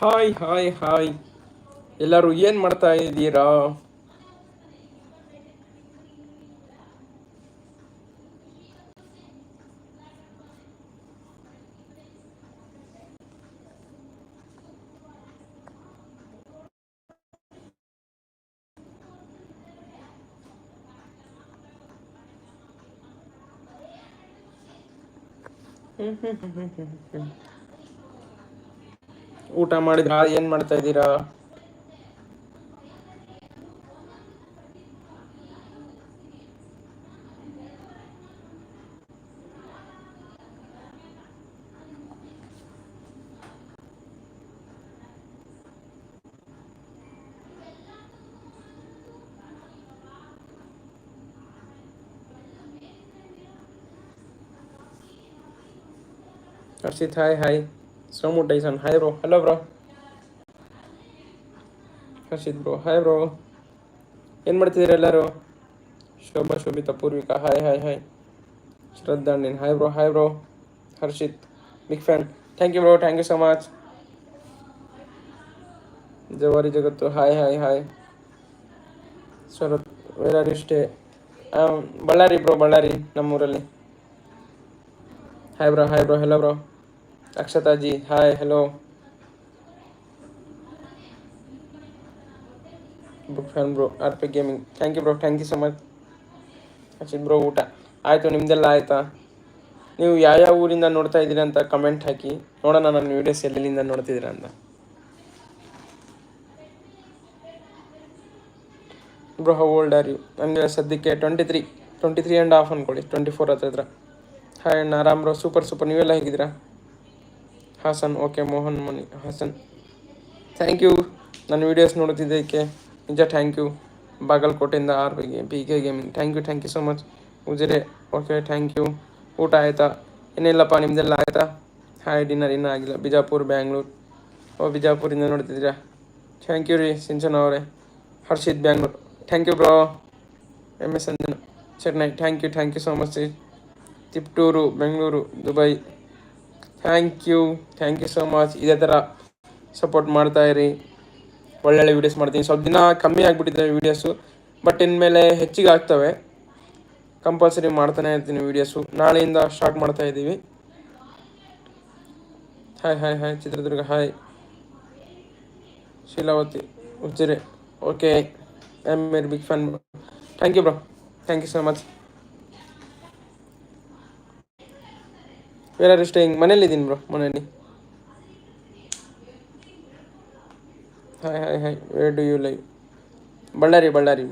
Hi hi hi ಎಲ್ಲರೂ ಏನು ಮಾಡ್ತಾ ಇದ್ದೀರಾ? ಊಟ ಮಾಡಿದ್ರಾ? ಏನು ಮಾಡ್ತಾ ಇದ್ದೀರಾ? Harshit hi hi Somu Tyson hi bro hello bro Harshit bro hi bro ಏನು ಮಾಡ್ತಿದ್ದೀರಾ ಎಲ್ಲರೂ? Shobha, Shobhita, Purvika. Hi hi hi Shraddha ನೀನ್ hi bro hi bro Harshit big fan thank you bro thank you so much ಜವಾರಿ ಜಗತ್ತು. Hi hi hi Sharath where are you stay Ballari bro Ballari, ನಮ್ಮೂರಲ್ಲಿ. Hi bro hi bro hello bro Akshata ji hi hello book fan bro R P gaming thank you bro thank you so much Achit bro ಊಟ. ಆಯಿತು ನಿಮ್ಮದೆಲ್ಲ ಆಯಿತಾ? ನೀವು ಯಾವ್ಯಾವ ಊರಿಂದ ನೋಡ್ತಾ ಇದ್ದೀರಾ ಅಂತ ಕಮೆಂಟ್ ಹಾಕಿ. ನೋಡೋಣ, ನನ್ನ ವೀಡಿಯೋಸ್ ಎಲ್ಲೆಲ್ಲಿಂದ ನೋಡ್ತಿದ್ದೀರಾ ಅಂತ. Bro how old are you ನನಗೆ ಸದ್ಯಕ್ಕೆ twenty three twenty three and half ಅಂದ್ಕೊಳ್ಳಿ ಟ್ವೆಂಟಿ ಫೋರ್ ಹತ್ತಿರ ಹಾಯ್ ಅಣ್ಣ, ಆರಾಮ್ ಬ್ರೋ ಸೂಪರ್ ಸೂಪರ್ ನೀವೆಲ್ಲ ಹೇಗಿದ್ದೀರಾ? Hassan, okay, Mohan, Mani, Hassan. Thank you ನನ್ನ ವಿಡಿಯೋಸ್ ನೋಡ್ತಿದ್ದಕ್ಕೆ ನಿಜ ಥ್ಯಾಂಕ್ ಯು ಬಾಗಲಕೋಟೆಯಿಂದ ಆರ್ ಬಿಗೆ B K gaming thank you thank you so much Ujire okay thank you ಊಟ ಆಯಿತಾ? ಏನಿಲ್ಲಪ್ಪ ನಿಮ್ದೆಲ್ಲ ಆಯಿತಾ? ಹಾಯ್ ಡಿನ್ನರ್ ಇನ್ನೂ ಆಗಿಲ್ಲ. ಬಿಜಾಪುರ್, ಬ್ಯಾಂಗ್ಳೂರು. ಓ, ಬಿಜಾಪುರಿಂದ ನೋಡ್ತಿದ್ದೀರಾ ಥ್ಯಾಂಕ್ ಯು ರೀ, ಸಿಂಚನ ಅವರೇ. Harshit, Bangalore. Thank you bro M S Anjana Chennai thank you thank you so much Tiptur, Bengaluru, Dubai. Thank you thank you so much ಇದೇ ಥರ ಸಪೋರ್ಟ್ ಮಾಡ್ತಾ ಇರಿ. ಒಳ್ಳೊಳ್ಳೆ ವೀಡಿಯೋಸ್ ಮಾಡ್ತೀನಿ. ಸ್ವಲ್ಪ ದಿನ ಕಮ್ಮಿ ಆಗಿಬಿಟ್ಟಿದ್ದಾವೆ ವೀಡಿಯೋಸು ಬಟ್ ಇನ್ಮೇಲೆ ಹೆಚ್ಚಿಗೆ ಆಗ್ತವೆ. ಕಂಪಲ್ಸರಿ ಮಾಡ್ತಾನೆ ಇರ್ತೀನಿ ವೀಡಿಯೋಸು ನಾಳೆಯಿಂದ ಸ್ಟಾರ್ಟ್ ಮಾಡ್ತಾ ಇದ್ದೀವಿ. Hi hi hi Chitradurga hi Sheelavathi Ujire okay I am very big fan thank you bro thank you so much where are staying ಮನೇಲಿದ್ದೀನಿ bro ಮನೇಲಿ hi hi hi where do you live Ballari Ballari.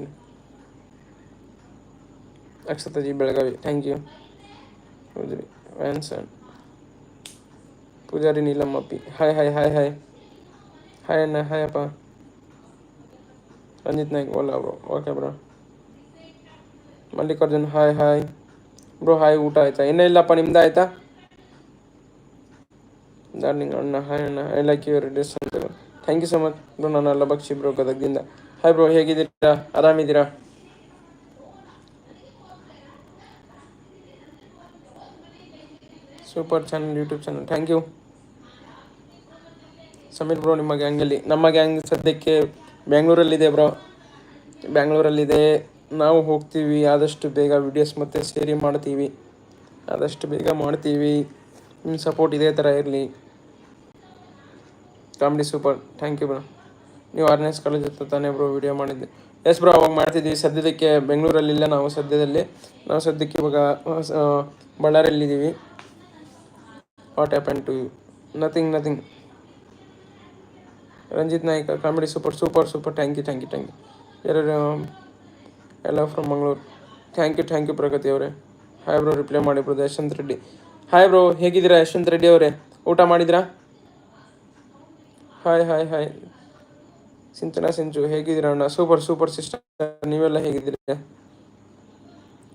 Akshata ji Belagavi. Thank you ಹೌದ್ರಿ ವ್ಯಾನ್ಸನ್ Poojary ನೀಲಮ್ಮಪ್ಪಿ. Hi hi hi hi hi ಅಣ್ಣ. Hi ಅಪ್ಪ. Ranjith Naik, Ola bro okay bro Mallikarjun hi hi bro hi ಊಟ ಆಯ್ತಾ? ಇನ್ನೂ ಇಲ್ಲಪ್ಪ, ನಿಮ್ದು ಆಯ್ತಾ? ಡಾರ್ಲಿಂಗ್ ಅಣ್ಣ ಹಾಯ್ ಅಣ್ಣ ಐ ಲೈಕ್ ಯುವರ್ ಡ್ರೆಸ್ ಅಂತ thank you so much bro ನಾನು ಅಲ್ಲ ಬಕ್ಷಿ ಬ್ರೋ ಗದಗದಿಂದ ಹಾಯ್ ಬ್ರೋ ಹೇಗಿದ್ದೀರಾ ಆರಾಮಿದ್ದೀರಾ super channel YouTube channel thank you Sameer bro ನಿಮ್ಮ ಗ್ಯಾಂಗಲ್ಲಿ ನಮ್ಮ ಗ್ಯಾಂಗ್ ಸದ್ಯಕ್ಕೆ ಬ್ಯಾಂಗ್ಳೂರಲ್ಲಿದೆ ಬ್ರೋ ಬ್ಯಾಂಗ್ಳೂರಲ್ಲಿದೆ ನಾವು ಹೋಗ್ತೀವಿ. ಆದಷ್ಟು ಬೇಗ ವಿಡಿಯೋಸ್ ಮತ್ತೆ ಸೇರಿ ಮಾಡ್ತೀವಿ. ಆದಷ್ಟು ಬೇಗ ಮಾಡ್ತೀವಿ. ನಿಮ್ಮ ಸಪೋರ್ಟ್ ಇದೇ ಥರ ಇರಲಿ. Comedy super thank you bro ನೀವು ಆರ್ನೆಸ್ ಕಾಲೇಜ್ ಹತ್ರ ತಾನೇ ಬ್ರೋ ವಿಡಿಯೋ ಮಾಡಿದ್ದೆ. ಎಸ್ ಬ್ರೋ ಅವಾಗ ಮಾಡ್ತಿದ್ವಿ. ಸದ್ಯದಕ್ಕೆ ಬೆಂಗಳೂರಲ್ಲಿಲ್ಲ ನಾವು ಸದ್ಯದಲ್ಲಿ. ನಾವು ಸದ್ಯಕ್ಕೆ ಇವಾಗ ಬಳ್ಳಾರಿಯಲ್ಲಿದ್ದೀವಿ. What happen to you nothing nothing Ranjith Naik comedy super super super thank you thank you thank you ಯಾರು ಎಲ್ಲ from Mangaluru. Thank you thank you Pragati ಅವರೇ. ಹಾಯ್ ಬ್ರೋ ರಿಪ್ಲೈ ಮಾಡಿ bro Yashwanth Reddy. Hi bro ಹೇಗಿದ್ದೀರಾ? ಯಶವಂತ್ ರೆಡ್ಡಿ ಅವರೇ. ಊಟ ಮಾಡಿದ್ರಾ? Hi hi hi Sinchana, Sinchu, ಹೇಗಿದ್ದೀರಾ ಅಣ್ಣ? ಸೂಪರ್ ಸೂಪರ್ ಸಿಸ್ಟರ್ ನೀವೆಲ್ಲ ಹೇಗಿದ್ದೀರಿ?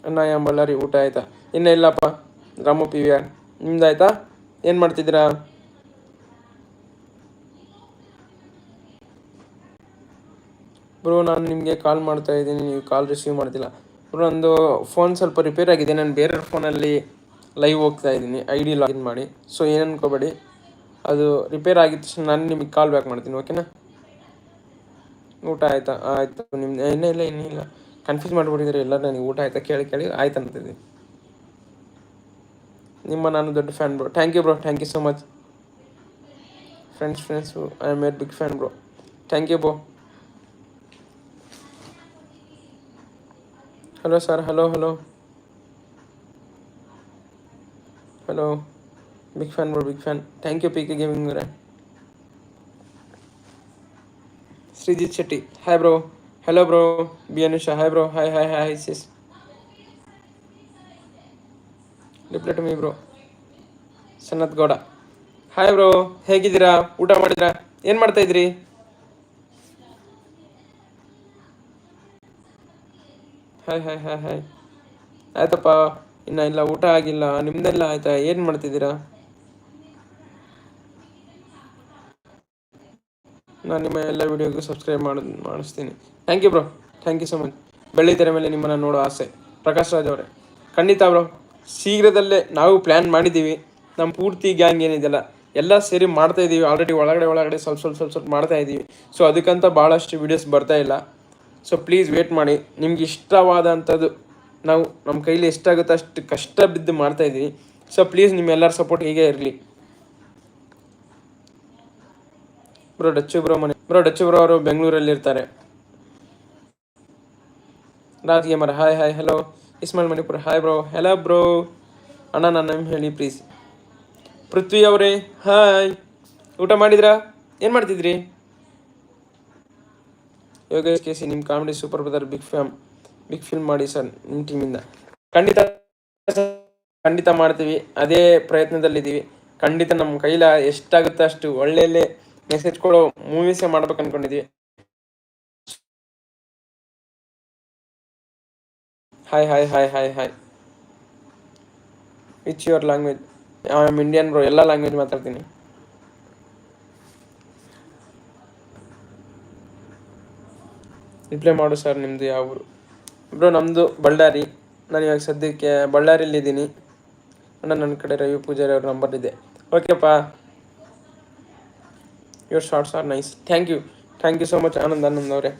ಅಣ್ಣ, ಯಾ ಬಳ್ಳಾರಿ, ಊಟ ಆಯ್ತಾ? ಇನ್ನೂ ಇಲ್ಲಪ್ಪ. Ramu, P V R. ನಿಮ್ದಾಯ್ತಾ? ಏನು ಮಾಡ್ತಿದ್ದೀರಾ? ಬ್ರೋ ನಾನು ನಿಮಗೆ ಕಾಲ್ ಮಾಡ್ತಾ ಇದ್ದೀನಿ. ನೀವು ಕಾಲ್ ರಿಸೀವ್ ಮಾಡ್ತಿಲ್ಲ. ಬ್ರೋ ನಂದು ಫೋನ್ ಸ್ವಲ್ಪ ರಿಪೇರ್ ಆಗಿದೆ. ನಾನು ಬೇರೆ ಫೋನಲ್ಲಿ ಲೈವ್ ಹೋಗ್ತಾ ಇದ್ದೀನಿ. ಐ ಡಿ ಲಾಗಿನ್ ಮಾಡಿ. ಸೊ ಏನು ಅನ್ಕೋಬೇಡಿ. ಅದು ರಿಪೇರ್ ಆಗಿತ್ತು ತಕ್ಷಣ ನಾನು ನಿಮಗೆ ಕಾಲ್ ಬ್ಯಾಕ್ ಮಾಡ್ತೀನಿ ಓಕೆನಾ ಊಟ ಆಯ್ತಾ? ಆಯಿತು. ನಿಮ್ದು ಇನ್ನೂ ಇಲ್ಲ ಇನ್ನೂ ಇಲ್ಲ. ಕನ್ಫ್ಯೂಸ್ ಮಾಡಿಬಿಟ್ಟಿದ್ರೆ ಎಲ್ಲ ನನಗೆ ಊಟ ಆಯ್ತಾ? ಕೇಳಿ ಕೇಳಿ. ಆಯ್ತು ಅಂತಿದ್ದೀನಿ. ನಿಮ್ಮ ನಾನು ದೊಡ್ಡ fan bro thank you bro thank you so much friends friends I am a big fan bro thank you bro hello sir hello hello hello big fan bro big fan thank you P gaming ಅವರೇ Shrijith Shetty hi bro hello bro B Anusha hi bro hi hi hi sis reply to me bro Sannath Gowda hi bro ಹೇಗಿದ್ದೀರಾ ಊಟ ಮಾಡಿದ್ರಾ ಏನು ಮಾಡ್ತಾ ಇದ್ರಿ? Hi hi hi hi ಆಯ್ತಪ್ಪ. ಇನ್ನ ಇಲ್ಲ, ಊಟ ಆಗಿಲ್ಲ, ನಿಮ್ದೆಲ್ಲ ಆಯ್ತಾ? ಏನು ಮಾಡ್ತಿದ್ದೀರಾ? ನಾನು ನಿಮ್ಮ ಎಲ್ಲ ವಿಡಿಯೋಗೂ ಸಬ್ಸ್ಕ್ರೈಬ್ ಮಾಡಿ, ಮಾಡಿಸ್ತೀನಿ. Thank you bro thank you so much ಬೆಳ್ಳಿ ತೆರೆ ಮೇಲೆ ನಿಮ್ಮನ್ನು ನೋಡೋ ಆಸೆ. ಪ್ರಕಾಶ್ ರಾಜ್ ಅವರೇ. ಖಂಡಿತ ಬ್ರೋ ಶೀಘ್ರದಲ್ಲೇ ನಾವು ಪ್ಲ್ಯಾನ್ ಮಾಡಿದ್ದೀವಿ. ನಮ್ಮ ಪೂರ್ತಿ ಗ್ಯಾಂಗ್ ಏನಿದೆಯಲ್ಲ, ಎಲ್ಲ ಸೇರಿ ಮಾಡ್ತಾ ಇದ್ದೀವಿ ಆಲ್ರೆಡಿ ಒಳಗಡೆ ಒಳಗಡೆ ಸ್ವಲ್ಪ ಸ್ವಲ್ಪ ಸ್ವಲ್ಪ ಸ್ವಲ್ಪ ಮಾಡ್ತಾ ಇದ್ದೀವಿ ಸೊ ಅದಕ್ಕಂತ ಭಾಳಷ್ಟು ವೀಡಿಯೋಸ್ ಬರ್ತಾ ಇಲ್ಲ. ಸೊ ಪ್ಲೀಸ್ ವೇಟ್ ಮಾಡಿ. ನಿಮ್ಗೆ ಇಷ್ಟವಾದಂಥದ್ದು ನಾವು ನಮ್ಮ ಕೈಲಿ ಎಷ್ಟಾಗುತ್ತೋ ಅಷ್ಟು ಕಷ್ಟ ಬಿದ್ದು ಮಾಡ್ತಾ ಇದ್ದೀವಿ. ಸೊ ಪ್ಲೀಸ್ ನಿಮ್ಮೆಲ್ಲರ ಸಪೋರ್ಟ್ ಹೀಗೆ ಇರಲಿ. ಬ್ರೋ ಡಚ್ಚು ಬ್ರೋ ಮನೆ. ಬ್ರೋ ಡಚ್ಚು ಬ್ರೋ ಅವರು ಬೆಂಗಳೂರಲ್ಲಿ ಇರ್ತಾರೆ. Raj gamer hi hi hello Ismal Manipur hi bro hello bro ಅಣ್ಣ, ನನ್ನ ಹೇಳಿ ಪ್ಲೀಸ್ ಪೃಥ್ವಿ ಅವರೇ ಹಾಯ್ ಊಟ ಮಾಡಿದ್ರಾ? ಏನು ಮಾಡ್ತಿದ್ರಿ? ಯೋಗೇಶ್ ಕೆ ಸಿ ನಿಮ್ಮ comedy super brother big fam big film ಮಾಡಿ ಸರ್, ನಿಮ್ಮ ಟೀಮಿಂದ ಖಂಡಿತ ಖಂಡಿತ ಮಾಡ್ತೀವಿ. ಅದೇ ಪ್ರಯತ್ನದಲ್ಲಿದ್ದೀವಿ. ಖಂಡಿತ ನಮ್ಮ ಕೈಲ ಎಷ್ಟಾಗುತ್ತೋ ಅಷ್ಟು ಒಳ್ಳೆಯಲ್ಲೇ ಮೆಸೇಜ್ ಕೊಡೋ ಮೂವೀಸೇ ಮಾಡ್ಬೇಕು ಅನ್ಕೊಂಡಿದ್ವಿ hi hi hi hi hi which your language I am Indian bro ಎಲ್ಲ ಲ್ಯಾಂಗ್ವೇಜ್ ಮಾತಾಡ್ತೀನಿ. ರಿಪ್ಲೈ ಮಾಡು ಸರ್ ನಿಮ್ಮದು ಯಾವ ಊರು ಬ್ರೋ ನಮ್ಮದು ಬಳ್ಳಾರಿ. ನಾನು ಇವಾಗ ಸದ್ಯಕ್ಕೆ ಬಳ್ಳಾರಿಯಲ್ಲಿ ಇದ್ದೀನಿ ಅಣ್ಣ, ನನ್ನ ಕಡೆ ರವಿ ಪೂಜಾರಿ ಅವ್ರ ನಂಬರ್ ಇದೆ. ಓಕೆಪ್ಪ your shorts are nice thank you thank you so much Anand Anand ಅವರೇ.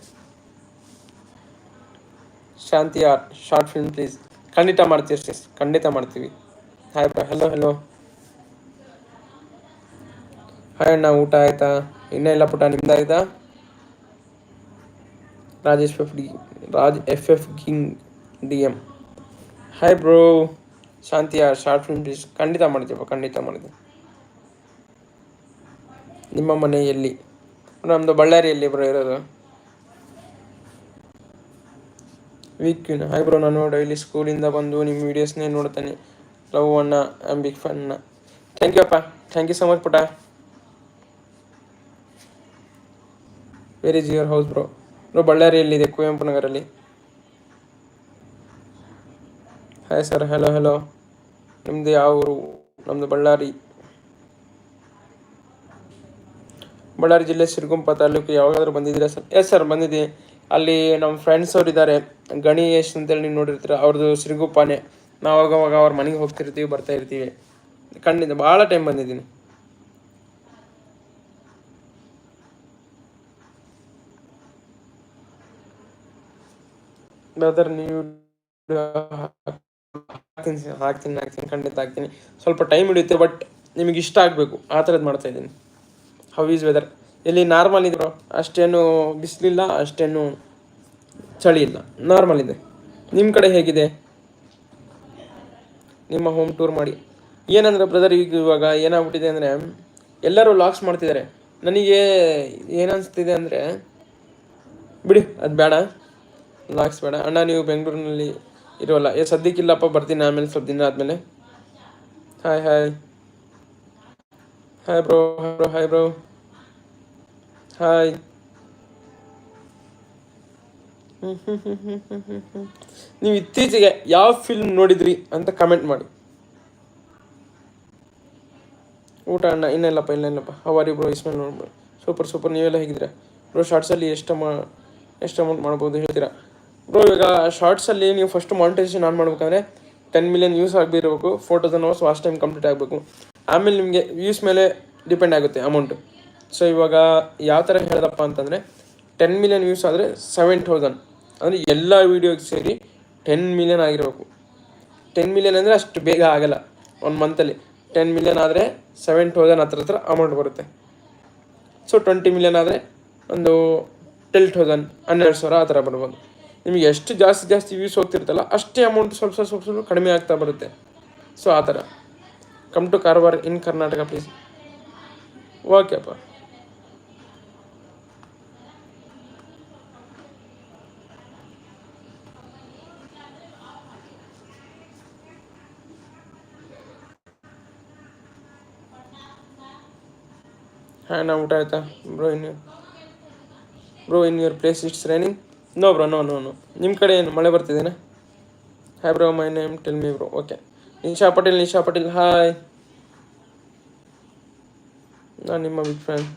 Shanti R short film please ಖಂಡಿತ ಮಾಡ್ತೀವಿ ಸಿಸ್ ಖಂಡಿತ ಮಾಡ್ತೀವಿ. Hi bro hello hello hi ಅಣ್ಣ, ಊಟ ಆಯ್ತಾ? ಇನ್ನೂ ಇಲ್ಲ ಪುಟ್ಟ ನಿಮ್ದು ಆಯ್ತಾ Rajesh F D Raj F F king D M hi bro ಶಾಂತಿಯ ಶಾರ್ಟ್ ಫಿಲ್ಮ್ ಪ್ಲೀಸ್ ಖಂಡಿತ ಮಾಡ್ತೀವಪ್ಪ ಖಂಡಿತ ಮಾಡ್ತೀವಿ ನಿಮ್ಮ ಮನೆಯಲ್ಲಿ ನಮ್ಮದು ಬಳ್ಳಾರಿಯಲ್ಲಿ ಬ್ರೋ ಇರೋದು. ವೀಕ್ ಹಾಯ್ ಬ್ರೋ ನಾನು ಡೈಲಿ ಸ್ಕೂಲಿಂದ ಬಂದು ನಿಮ್ಮ ವೀಡಿಯೋಸ್ನೇ ನೋಡ್ತಾನೆ. ಲವ್ ಅಣ್ಣ ಐಮ್ ಬಿಗ್ ಫ್ಯಾನ್ ಅಣ್ಣ ಥ್ಯಾಂಕ್ ಯು ಅಪ್ಪ. ಥ್ಯಾಂಕ್ ಯು ಸೊ ಮಚ್ ಪುಟ. Where is your house bro bro ಬಳ್ಳಾರಿಯಲ್ಲಿದೆ Kuvempu ನಗರಲ್ಲಿ. ಹಾಯ್ ಸರ್ ಹಲೋ ಹಲೋ ನಿಮ್ಮದು ಯಾವ ಊರು? ನಮ್ಮದು ಬಳ್ಳಾರಿ. ಬಳ್ಳಾರಿ ಜಿಲ್ಲೆ ಸಿರುಗುಂಪ ತಾಲೂಕು ಯಾವಾಗಾದ್ರೂ ಬಂದಿದ್ದೀರಾ ಸರ್ ಎಸ್ ಸರ್ ಬಂದಿದೆ. ಅಲ್ಲಿ ನಮ್ಮ ಫ್ರೆಂಡ್ಸ್ ಅವ್ರು ಇದ್ದಾರೆ. ಗಣೇಶ್ ಅಂತೇಳಿ ನೀವು ನೋಡಿರ್ತೀರ, ಅವ್ರದ್ದು ಸಿರುಗುಪ್ಪನೇ ನಾವು ಅವಾಗ ಅವ್ರ ಮನೆಗೆ ಹೋಗ್ತಿರ್ತೀವಿ, ಬರ್ತಾ ಇರ್ತೀವಿ. ಖಂಡಿತ ಭಾಳ ಟೈಮ್ ಬಂದಿದ್ದೀನಿ. ಬ್ರದರ್ ನೀವು ಹಾಕ್ತೀನಿ ಹಾಕ್ತೀನಿ ಹಾಕ್ತೀನಿ, ಖಂಡಿತ ಹಾಕ್ತೀನಿ. ಸ್ವಲ್ಪ ಟೈಮ್ ಹಿಡಿಯುತ್ತೆ ಬಟ್ ನಿಮಗೆ ಇಷ್ಟ ಆಗಬೇಕು. ಆ ಥರದ್ದು ಮಾಡ್ತಾ ಇದ್ದೀನಿ. ಹೌ ಈಸ್ ವೆದರ್ ಇಲ್ಲಿ ನಾರ್ಮಲ್ ಇದ್ರು. ಅಷ್ಟೇನು ಬಿಸಿಲಿಲ್ಲ, ಅಷ್ಟೇನು ಚಳಿ ಇಲ್ಲ. ನಾರ್ಮಲ್ ಇದೆ. ನಿಮ್ಮ ಕಡೆ ಹೇಗಿದೆ? ನಿಮ್ಮ ಹೋಮ್ ಟೂರ್ ಮಾಡಿ. ಏನಂದ್ರೆ ಬ್ರದರ್ ಈಗ ಇವಾಗ ಏನಾಗ್ಬಿಟ್ಟಿದೆ ಅಂದರೆ, ಎಲ್ಲರೂ ಲಾಕ್ಸ್ ಮಾಡ್ತಿದ್ದಾರೆ. ನನಗೆ ಏನನ್ಸ್ತಿದೆ ಅಂದರೆ, ಬಿಡಿ, ಅದು ಬೇಡ. ಲಾಕ್ಸ್ ಬೇಡ. ಅಣ್ಣ, ನೀವು ಬೆಂಗಳೂರಿನಲ್ಲಿ ಇರೋಲ್ಲ. ಏ, ಸದ್ಯಕ್ಕಿಲ್ಲಪ್ಪ, ಬರ್ತೀನಿ ಆಮೇಲೆ ಸ್ವಲ್ಪ ದಿನ ಆದಮೇಲೆ. Hi hi hi bro bro hi bro hi ನೀವು ಇತ್ತೀಚೆಗೆ ಯಾವ ಫಿಲ್ಮ್ ನೋಡಿದ್ರಿ ಅಂತ ಕಮೆಂಟ್ ಮಾಡಿ. ಊಟ, ಅಣ್ಣ ಇನ್ನೆಲ್ಲಪ್ಪ ಇನ್ನೆಲ್ಲಪ್ಪ ಹವಾರಿ ಬ್ರೋ ಇಸ್ಮೇಲೆ ನೋಡ್ಬೋದು. ಸೂಪರ್ ಸೂಪರ್ ನೀವೆಲ್ಲ ಹೇಗಿದ್ದೀರಾ? ಬ್ರೋ ಶಾರ್ಟ್ಸಲ್ಲಿ ಎಷ್ಟು ಮಾ ಎಷ್ಟು ಅಮೌಂಟ್ ಮಾಡ್ಬೋದು ಹೇಳ್ತೀರಾ? ಬ್ರೋ ಇವಾಗ ಶಾರ್ಟ್ಸಲ್ಲಿ ನೀವು ಫಸ್ಟ್ ಮಾನಿಟೈಸೇಷನ್ ಆನ್ ಮಾಡ್ಬೇಕಂದ್ರೆ ಟೆನ್ ಮಿಲಿಯನ್ ವ್ಯೂಸ್ ಆಗಿರಬೇಕು four thousand hours watch time complete ಆಗಬೇಕು. ಆಮೇಲೆ ನಿಮಗೆ ವ್ಯೂಸ್ ಮೇಲೆ ಡಿಪೆಂಡ್ ಆಗುತ್ತೆ ಅಮೌಂಟು ಸೊ ಇವಾಗ ಯಾವ ಥರ ಹೇಳ್ದಪ್ಪ ಅಂತಂದರೆ ಟೆನ್ ಮಿಲಿಯನ್ ವ್ಯೂಸ್ ಆದರೆ ಸೆವೆನ್ ಥೌಸಂಡ್ ಅಂದರೆ ಎಲ್ಲ ವೀಡಿಯೋಗೆ ಸೇರಿ ಟೆನ್ ಮಿಲಿಯನ್ ಆಗಿರಬೇಕು. ಟೆನ್ ಮಿಲಿಯನ್ ಅಂದರೆ ಅಷ್ಟು ಬೇಗ ಆಗಲ್ಲ. ಒಂದು ಮಂತಲ್ಲಿ ಟೆನ್ ಮಿಲಿಯನ್ ಆದರೆ ಸೆವೆನ್ ಥೌಸಂಡ್ ಹತ್ರ ಹತ್ರ ಅಮೌಂಟ್ ಬರುತ್ತೆ. ಸೊ ಟ್ವೆಂಟಿ ಮಿಲಿಯನ್ ಆದರೆ ಒಂದು ಟೆಲ್ ಥೌಸಂಡ್ ಹನ್ನೆರಡು ಸಾವಿರ ಆ ಥರ ಬರ್ಬೋದು. ನಿಮಗೆ ಎಷ್ಟು ಜಾಸ್ತಿ ಜಾಸ್ತಿ ವ್ಯೂಸ್ ಹೋಗ್ತಿರ್ತಲ್ಲ ಅಷ್ಟೇ ಅಮೌಂಟ್ ಸ್ವಲ್ಪ ಸ್ವಲ್ಪ ಸ್ವಲ್ಪ ಸ್ವಲ್ಪ ಕಡಿಮೆ ಆಗ್ತಾ ಬರುತ್ತೆ. ಸೊ ಆ ಥರ. Come to Karwar in Karnataka please ಓಕೆಪ್ಪ ಹಾಂ, ನಾ ಊಟ ಆಯ್ತಾ? Bro in bro in your place it's raining no bro no no no ನಿಮ್ಮ ಕಡೆ ಏನು? ಮಳೆ ಬರ್ತಿದ್ದೇನೆ hi bro my name tell me bro okay Nisha Patel Nisha Patel. Hi ನಾನು ನಿಮ್ಮ ಬಿಗ್ ಫ್ಯಾನ್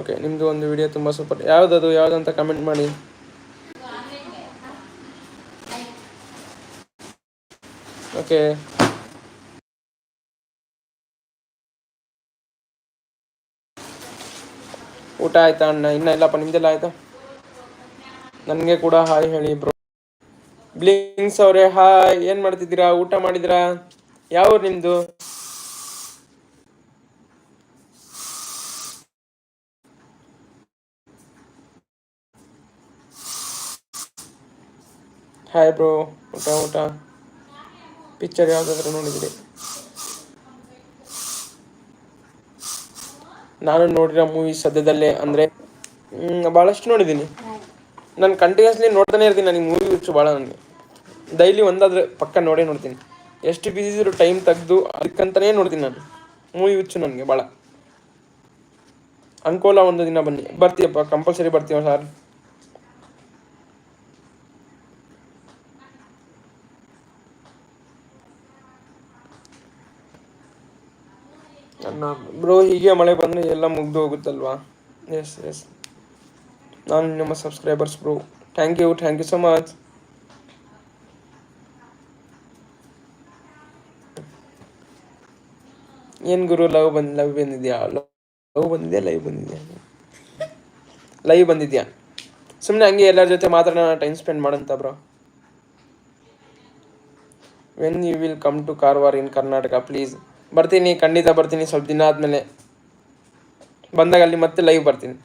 ಓಕೆ ನಿಮ್ಮದು ಒಂದು ವಿಡಿಯೋ ತುಂಬ ಸೂಪರ್ ಯಾವುದದು ಯಾವುದಂತ ಕಮೆಂಟ್ ಮಾಡಿ. ಓಕೆ ಊಟ ಆಯ್ತಾ ಅಣ್ಣ? ಇನ್ನ ಇಲ್ಲಪ್ಪ, ನಿಮ್ದೆಲ್ಲ ಆಯ್ತಾ? ನನಗೆ ಕೂಡ ಹಾಯ್ ಹೇಳಿ ಬ್ರೋ. ಬ್ಲಿಂಗ್ಸ್ ಅವರೇ, ಹಾಯ್. ಏನು ಮಾಡ್ತಿದ್ದೀರಾ? ಊಟ ಮಾಡಿದ್ರಾ? ಯಾವ ನಿಮ್ದು? Hi bro. ಊಟ ಊಟ. ಪಿಕ್ಚರ್ ಯಾವುದಾದ್ರೂ ನೋಡಿದಿರಿ? ನಾನು ನೋಡಿರೋ ಮೂವಿ ಸದ್ಯದಲ್ಲೇ ಅಂದರೆ ಬಹಳಷ್ಟು ನೋಡಿದ್ದೀನಿ. ನಾನು ಕಂಟಿನ್ಯೂಸ್ಲಿ ನೋಡ್ತಾನೆ ಇರ್ತೀನಿ ನನಗೆ ಮೂವಿ ಹುಚ್ಚು ಭಾಳ ನನಗೆ ಡೈಲಿ ಒಂದಾದ್ರೆ ಪಕ್ಕ ನೋಡೇ ನೋಡ್ತೀನಿ. ಎಷ್ಟು ಬಿಸಿ ಇದ್ರು ಟೈಮ್ ತೆಗೆದು ಅದಕ್ಕಂತಲೇ ನೋಡ್ತೀನಿ ನಾನು. ಮೂವಿ ಹುಚ್ಚು ನನಗೆ ಭಾಳ ಅಂಕೋಲ ಒಂದು ದಿನ ಬನ್ನಿ. ಬರ್ತೀಯಪ್ಪ ಕಂಪಲ್ಸರಿ ಬರ್ತೀವ ಸರ್ ಬ್ರೋ ಹೀಗೆ ಮಳೆ ಬಂದರೆ ಎಲ್ಲ ಮುಗ್ದು ಹೋಗುತ್ತಲ್ವಾ? ಎಸ್ ಎಸ್ ನಾನು ನಿಮ್ಮ subscribers bro thank you thank you so much ಏನು ಗುರು ಲವ್ ಬಂದ್ ಲವ್ ಬಂದಿದ್ಯಾ? ಲವ್ ಬಂದಿದ್ಯಾ ಲೈವ್ ಬಂದಿದ್ಯಾ? ಲೈವ್ ಬಂದಿದ್ಯಾ? ಸುಮ್ಮನೆ ಹಂಗೆ ಎಲ್ಲರ ಜೊತೆ ಮಾತಾಡೋಣ ಟೈಮ್ ಸ್ಪೆಂಡ್ ಮಾಡಂತ bro when you will come to Karwar in Karnataka please ಬರ್ತೀನಿ, ಖಂಡಿತ ಬರ್ತೀನಿ. ಸ್ವಲ್ಪ ದಿನ ಆದಮೇಲೆ. ಬಂದಾಗ ಅಲ್ಲಿ ಮತ್ತೆ ಲೈವ್ ಬರ್ತೀನಿ.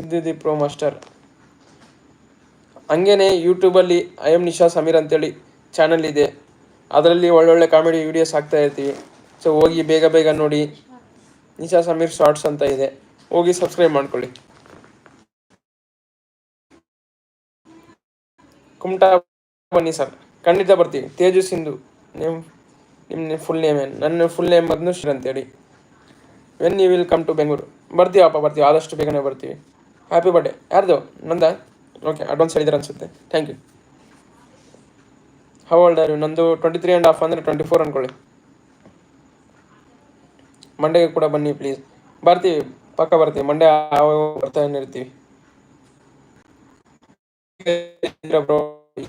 ಸಿದ್ಧಿ ಪ್ರೋ ಮಾಸ್ಟರ್ ಹಂಗೇನೆ ಯೂಟ್ಯೂಬಲ್ಲಿ ಐ ಎಂ ನಿಶಾ ಸಮೀರ್ ಅಂತೇಳಿ ಚಾನಲ್ ಇದೆ. ಅದರಲ್ಲಿ ಒಳ್ಳೊಳ್ಳೆ ಕಾಮಿಡಿ ವೀಡಿಯೋಸ್ ಹಾಕ್ತಾ ಇರ್ತೀವಿ. ಸೊ ಹೋಗಿ ಬೇಗ ಬೇಗ ನೋಡಿ ನಿಶಾ ಸಮೀರ್ ಶಾರ್ಟ್ಸ್ ಅಂತ ಇದೆ. ಹೋಗಿ ಸಬ್ಸ್ಕ್ರೈಬ್ ಮಾಡ್ಕೊಳ್ಳಿ. ಕುಮಟಾ ಬನ್ನಿ ಸರ್. ಖಂಡಿತ ಬರ್ತೀವಿ ತೇಜು ಸಿಂಧು. ನೇಮ್ ನಿಮ್ಮ ಫುಲ್ ನೇಮ್ ಏನು? ನನ್ನ ಫುಲ್ ನೇಮ್ ಮದ್ನುಶ್ರೀ ಅಂತೇಳಿ. When you will come to Bengaluru ಬರ್ತೀವಪ್ಪ ಬರ್ತೀವಿ ಆದಷ್ಟು ಬೇಗನೆ ಬರ್ತೀವಿ. ಹ್ಯಾಪಿ ಬರ್ಡೇ ಯಾರ್ದು? ನಂದ? ಓಕೆ ಅಡ್ವಾನ್ಸ್ ಹೇಳಿದ್ರೆ ಅನಿಸುತ್ತೆ. Thank you how old are you ನಂದು ಟ್ವೆಂಟಿ ತ್ರೀ ಆ್ಯಂಡ್ ಹಾಫ್ ಅಂದರೆ ಟ್ವೆಂಟಿ ಫೋರ್ ಅಂದ್ಕೊಳ್ಳಿ ಮಂಡೆಗೆ ಕೂಡ ಬನ್ನಿ ಪ್ಲೀಸ್ ಬರ್ತೀವಿ, ಪಕ್ಕ ಬರ್ತೀವಿ. ಮಂಡೆ ಬರ್ತಾ ಇರ್ತೀವಿ.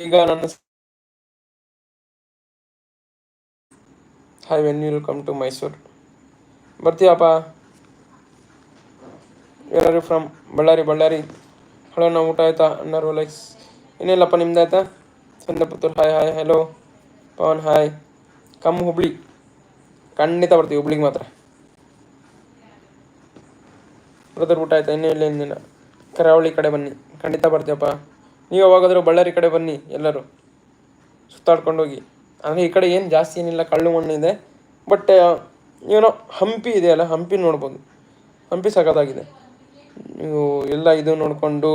ಈಗ ನನ್ನ hi when will come to Mysuru ಬರ್ತೀಯಪ್ಪ? ಯಾರು ಫ್ರಮ್ ಬಳ್ಳಾರಿ ಬಳ್ಳಾರಿ ಹಲೋ ನಾವು ಊಟ ಆಯ್ತಾ? ಅಣ್ಣರು ಲೈಕ್ಸ್ ಏನಿಲ್ಲಪ್ಪ ನಿಮ್ದು ಆಯ್ತಾ? Sandaputtur hi hi hello Pavan hi come Hubli. ಖಂಡಿತ ಬರ್ತೀವಿ, ಹುಬ್ಳಿಗೆ ಮಾತ್ರ. ಬ್ರದರ್ ಊಟ ಆಯ್ತಾ? ಇನ್ನೂ ಇಲ್ಲ ಇನ್ನಿಲ್ಲ ಕರಾವಳಿ ಕಡೆ ಬನ್ನಿ. ಖಂಡಿತ ಬರ್ತೀವಪ್ಪ. ನೀವು ಯಾವಾಗಾದರೂ ಬಳ್ಳಾರಿ ಕಡೆ ಬನ್ನಿ, ಎಲ್ಲರೂ. ಸುತ್ತಾಡ್ಕೊಂಡು ಹೋಗಿ ಅಂದರೆ ಈ ಕಡೆ ಏನು ಜಾಸ್ತಿ ಏನಿಲ್ಲ, ಕಳ್ಳು ಮಣ್ಣು ಇದೆ. ಬಟ್ ಏನೋ ಹಂಪಿ ಇದೆಯಲ್ಲ ಹಂಪಿ ನೋಡ್ಬೋದು. ಹಂಪಿ ಸಖತ್ತಾಗಿದೆ. ಎಲ್ಲ ಇದು ನೋಡಿಕೊಂಡು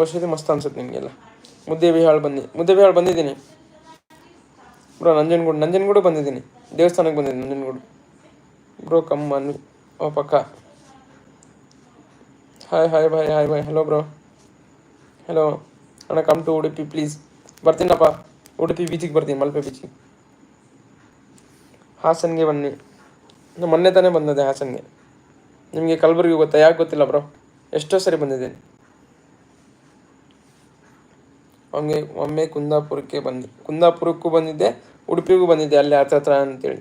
ಔಷಧಿ ಮಸ್ತ್ ಅನ್ಸುತ್ತೆ ನಿಮಗೆಲ್ಲ. ಮುದ್ದೆ ಬಿಹಾಳ್ ಬನ್ನಿ ಮುದ್ದೆ ಬಿಹಾಳ್ ಬಂದಿದ್ದೀನಿ. ಬ್ರೋ, ನಂಜನಗೂಡು ನಂಜನಗೂಡು ಬಂದಿದ್ದೀನಿ. ದೇವಸ್ಥಾನಕ್ಕೆ ಬಂದಿದ್ದೀನಿ ನಂಜನಗೂಡು. ಬ್ರೋ, ಕಮ್ಮ ಓ ಪಕ್ಕ. Hi hi bye hi bye hello bro. Hello ಅಣ್ಣ ಕಮ್ ಟು ಉಡುಪಿ ಪ್ಲೀಸ್ ಬರ್ತೀನಪ್ಪ. ಉಡುಪಿ ಬೀಚಿಗೆ ಬರ್ತೀನಿ, ಮಲ್ಪೆ ಬೀಚಿಗೆ ಹಾಸನ್ಗೆ ಬನ್ನಿ. ನಾನು ಮೊನ್ನೆ ತಾನೇ ಬಂದದೆ ಹಾಸನ್ಗೆ. ನಿಮಗೆ ಕಲಬುರಗಿ ಗೊತ್ತಾ? ಯಾಕೆ ಗೊತ್ತಿಲ್ಲ ಬ್ರೋ ಎಷ್ಟೋ ಸರಿ ಬಂದಿದ್ದೀನಿ. ಒಮ್ಮೆ ಒಮ್ಮೆ ಕುಂದಾಪುರಕ್ಕೆ ಬಂದು. ಕುಂದಾಪುರಕ್ಕೂ ಬಂದಿದ್ದೆ, ಉಡುಪಿಗೂ ಬಂದಿದ್ದೆ ಅಲ್ಲಿ ಹತ್ರ ಹತ್ರ ಅಂತೇಳಿ.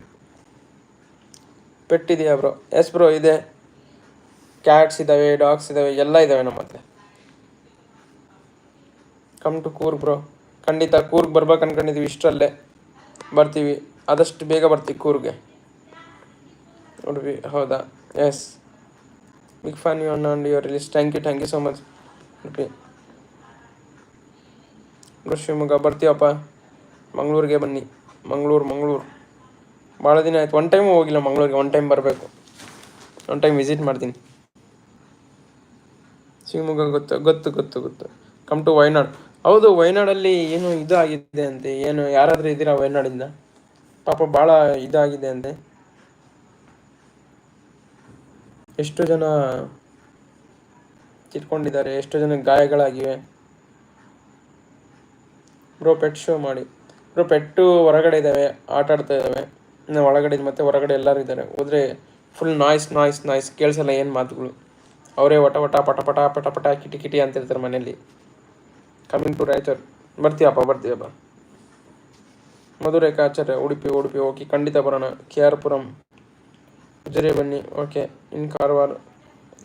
ಪೆಟ್ಟಿದೆಯಾ ಬ್ರೋ ಎಸ್ ಬ್ರೋ ಇದೆ. ಕ್ಯಾಟ್ಸ್ ಇದ್ದಾವೆ ಡಾಗ್ಸ್ ಇದ್ದಾವೆ ಎಲ್ಲ ಇದ್ದಾವೆ ನಮ್ಮ ಹತ್ರ. ಕಮ್ ಟು ಕೂರ್ ಬ್ರೋ ಖಂಡಿತ ಕೂರ್ಗ್ ಬರ್ಬೇಕು ಅನ್ಕೊಂಡಿದ್ದೀವಿ ಇಷ್ಟರಲ್ಲೇ ಬರ್ತೀವಿ. ಆದಷ್ಟು ಬೇಗ ಬರ್ತೀವಿ ಕೂರ್ಗೆ ಉಡುಪಿ ಹೌದಾ? Yes big fan, you on your release. Thank you thank you so much. Shivamogga ಬರ್ತೀವಪ್ಪ ಮಂಗಳೂರಿಗೆ ಬನ್ನಿ. ಮಂಗಳೂರು ಮಂಗಳೂರು. ಭಾಳ ದಿನ ಆಯ್ತು. ಒನ್ ಟೈಮು ಹೋಗಿಲ್ಲ ಮಂಗಳೂರಿಗೆ. ಒನ್ ಟೈಮ್ ಬರಬೇಕು. ಒನ್ ಟೈಮ್ ವಿಸಿಟ್ ಮಾಡ್ತೀನಿ. ಶಿವಮೊಗ್ಗ ಗೊತ್ತು ಗೊತ್ತು ಗೊತ್ತು ಗೊತ್ತು. ಕಮ್ ಟು ವಯನಾಡ್ ಹೌದು ವಯನಾಡಲ್ಲಿ ಏನು ಇದು ಆಗಿದೆ ಅಂತೆ? ಏನು, ಯಾರಾದರೂ ಇದ್ದೀರಾ ವಯನಾಡಿಂದ ಪಾಪ, ಭಾಳ ಇದಾಗಿದೆ ಅಂತೆ. ಎಷ್ಟು ಜನ ಕಿತ್ಕೊಂಡಿದ್ದಾರೆ ಎಷ್ಟು ಜನ ಗಾಯಗಳಾಗಿವೆ? ಬ್ರೋ ಪೆಟ್ ಶೋ ಮಾಡಿ. ಬ್ರೋ ಪೆಟ್ಟು ಹೊರಗಡೆ ಇದ್ದಾವೆ ಆಟ ಆಡ್ತಾ ಇದ್ದಾವೆ ಇನ್ನು ಒಳಗಡೆ ಮತ್ತೆ ಹೊರಗಡೆ ಎಲ್ಲರೂ ಇದ್ದಾರೆ. ಹೋದ್ರೆ ಫುಲ್ ನಾಯ್ಸ್ ನಾಯ್ಸ್ ನಾಯ್ಸ್ ಕೇಳಿಸಲ್ಲ ಏನು ಮಾತುಗಳು. ಅವರೇ ವಟ ವಟ, ಪಟ ಪಟ ಪಟ ಪಟ, ಕಿಟಿ ಕಿಟಿ ಅಂತಿರ್ತಾರೆ ಮನೇಲಿ ಕಮಿಂಗ್ ಟು ರಾಯಚೂರು ಬರ್ತೀಯಪ್ಪ ಬರ್ತೀಯಪ್ಪ. ಮಧುರೇಖಾಚಾರ್ಯ ಉಡುಪಿ ಉಡುಪಿ, ಓಕೆ. ಖಂಡಿತ ಬರೋಣ. K R Puram. ಉಜಿರೆ ಬನ್ನಿ. ಓಕೆ ಇನ್ ಕಾರವಾರ,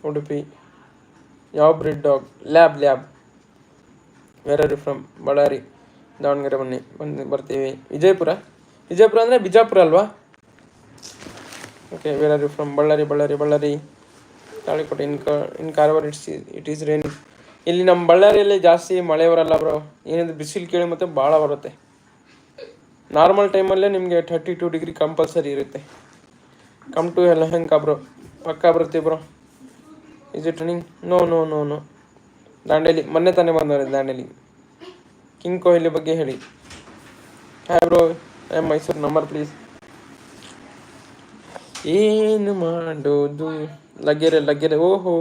ಉಡುಪಿ, ಯಾವ breed dog lab lab where are you from Ballari Davanagere ಬನ್ನಿ. ಬಂದು, ಬರ್ತೀವಿ. ವಿಜಯಪುರ? ವಿಜಯಪುರ ಅಂದರೆ ಬಿಜಾಪುರ ಅಲ್ವಾ? Okay where are you from Ballari Ballari Ballari Talikote, in ಕಾ, in Karwar it's it is rainy ಇಲ್ಲಿ ನಮ್ಮ ಬಳ್ಳಾರಿಯಲ್ಲಿ ಜಾಸ್ತಿ ಮಳೆ ಬರಲ್ಲ ಬ್ರೋ ಏನಂದ್ರೆ ಬಿಸಿಲು ಕೇಳಿ ಮತ್ತೆ ಭಾಳ ಬರುತ್ತೆ. ನಾರ್ಮಲ್ ಟೈಮಲ್ಲೇ ನಿಮಗೆ ಥರ್ಟಿ ಟು ಡಿಗ್ರಿ ಕಂಪಲ್ಸರಿ ಇರುತ್ತೆ. ಕಮ್ ಟು ಹೆಂಗೆ ಬ್ರೋ ಪಕ್ಕ ಬರುತ್ತೆ bro is it running no no no no Dandeli ಮೊನ್ನೆ ತಾನೇ ಬಂದವ್ರೆ ದಾಂಡೇಲಿ ಕಿಂಗ್ ಕೊಹ್ಲಿ ಬಗ್ಗೆ ಹೇಳಿ. Hi bro I Mysuru number please ಏನು ಮಾಡೋದು? ಲಗ್ಗೆರೆ ಲಗ್ಗೆರೆ ಓಹೋ.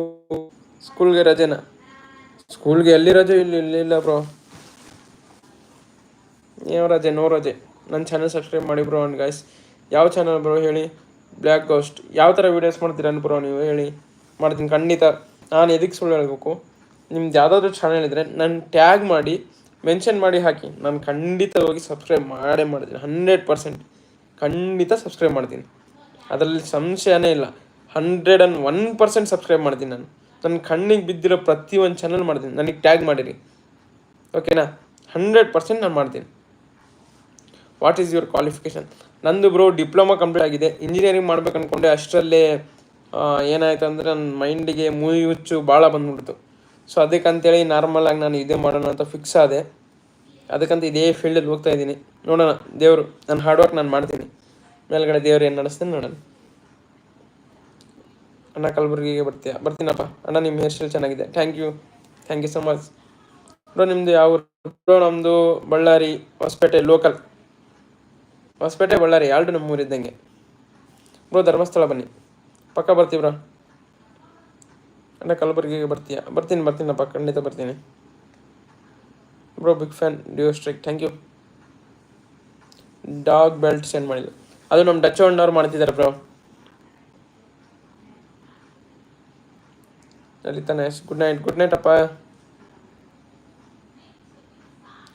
ಸ್ಕೂಲ್ಗೆ ರಜೆನಾ? ಸ್ಕೂಲ್ಗೆ ಎಲ್ಲಿ ರಜೆ? ಇಲ್ಲಿ, ಇಲ್ಲ ಬ್ರೋ ಯಾವ ರಜೆ ನೋ ರಜೆ. ನನ್ನ ಚಾನಲ್ ಸಬ್ಸ್ಕ್ರೈಬ್ ಮಾಡಿ ಬ್ರೋ ಅಂಡ್ ಗಾಯ್ಸ್ ಯಾವ ಚಾನಲ್ ಬ್ರೋ ಹೇಳಿ? ಬ್ಲ್ಯಾಕ್ ಗೋಸ್ಟ್ ಯಾವ ಥರ ವೀಡಿಯೋಸ್ ಮಾಡ್ತೀರ ಬ್ರೋ ನೀವು ಹೇಳಿ. ಮಾಡ್ತೀನಿ. ಖಂಡಿತ ನಾನು ಎದಕ್ಕೆ ಸುಳ್ಳು ಹೇಳಬೇಕು? ನಿಮ್ದು ಯಾವುದಾದ್ರೂ ಚಾನಲ್ ಇದ್ದರೆ ನನ್ನ ಟ್ಯಾಗ್ ಮಾಡಿ ಮೆನ್ಷನ್ ಮಾಡಿ ಹಾಕಿ. ನಾನು ಖಂಡಿತ ಹೋಗಿ ಸಬ್ಸ್ಕ್ರೈಬ್ ಮಾಡೇ ಮಾಡ್ತೀನಿ. ಹಂಡ್ರೆಡ್ ಪರ್ಸೆಂಟ್ ಖಂಡಿತ ಸಬ್ಸ್ಕ್ರೈಬ್ ಮಾಡ್ತೀನಿ. ಅದರಲ್ಲಿ ಸಂಶಯನೇ ಇಲ್ಲ. Hundred and one percent subscribe ಮಾಡ್ತೀನಿ ನಾನು. ನನ್ನ ಕಣ್ಣಿಗೆ ಬಿದ್ದಿರೋ ಪ್ರತಿಯೊಂದು ಚಾನಲ್ ಮಾಡ್ತೀನಿ. ನನಗೆ ಟ್ಯಾಗ್ ಮಾಡಿರಿ. ಓಕೆನಾ ಹಂಡ್ರೆಡ್ ಪರ್ಸೆಂಟ್ ನಾನು ಮಾಡ್ತೀನಿ. ವಾಟ್ ಈಸ್ ಯುವರ್ ಕ್ವಾಲಿಫಿಕೇಷನ್ ನಂದು ಬ್ರೋ ಡಿಪ್ಲೊಮಾ ಕಂಪ್ಲೀಟ್ ಆಗಿದೆ. ಇಂಜಿನಿಯರಿಂಗ್ ಮಾಡ್ಬೇಕು ಅಂದ್ಕೊಂಡೆ ಅಷ್ಟರಲ್ಲೇ ಏನಾಯ್ತು ಅಂದರೆ ನನ್ನ ಮೈಂಡಿಗೆ ಮೂವಿ ಹುಚ್ಚು ಭಾಳ ಬಂದ್ಬಿಡ್ತು. ಸೊ ಅದಕ್ಕಂತೇಳಿ ನಾರ್ಮಲ್ ಆಗಿ ನಾನು ಇದೇ ಮಾಡೋಣ ಅಂತ ಫಿಕ್ಸ್ ಆದೆ. ಅದಕ್ಕಂತ ಇದೇ ಫೀಲ್ಡಲ್ಲಿ ಹೋಗ್ತಾ ಇದ್ದೀನಿ. ನೋಡೋಣ. ದೇವರು ನನ್ನ ಹಾರ್ಡ್ ವರ್ಕ್ ನಾನು ಮಾಡ್ತೀನಿ. ಮೇಲ್ಗಡೆ ದೇವ್ರು ಏನು ನಡೆಸ್ತೀನಿ ನೋಡೋಣ. ಅಣ್ಣ ಕಲಬುರ್ಗಿಗೆ ಬರ್ತೀಯಾ? ಬರ್ತೀನಪ್ಪ. ಅಣ್ಣ ನಿಮ್ಮ ಹೇರ್ ಸ್ಟೈಲ್ ಚೆನ್ನಾಗಿದೆ. Thank you thank you so much bro ನಿಮ್ಮದು ಯಾವ ಬ್ರೋ ನಮ್ಮದು ಬಳ್ಳಾರಿ, ಹೊಸಪೇಟೆ ಲೋಕಲ್ ಹೊಸಪೇಟೆ, ಬಳ್ಳಾರಿ, ಎರಡು ನಮ್ಮೂರಿದ್ದಂಗೆ. ಬ್ರೋ, ಧರ್ಮಸ್ಥಳ ಬನ್ನಿ. ಪಕ್ಕ ಬರ್ತೀವಿ ಬ್ರೋ. ಅಣ್ಣ, ಕಲಬುರ್ಗಿಗೆ ಬರ್ತೀಯ? ಬರ್ತೀನಿ, ಬರ್ತೀನಪ್ಪ. ಖಂಡಿತ ಬರ್ತೀನಿ. Bro big fan due strike thank you dog belt send ಮಾಡಿದ್ರು ಅದು ನಮ್ಮ ಡಚ್ ಅವ್ರು ಮಾಡ್ತಿದ್ದಾರೆ bro. Nice good night good night ಅಪ್ಪ.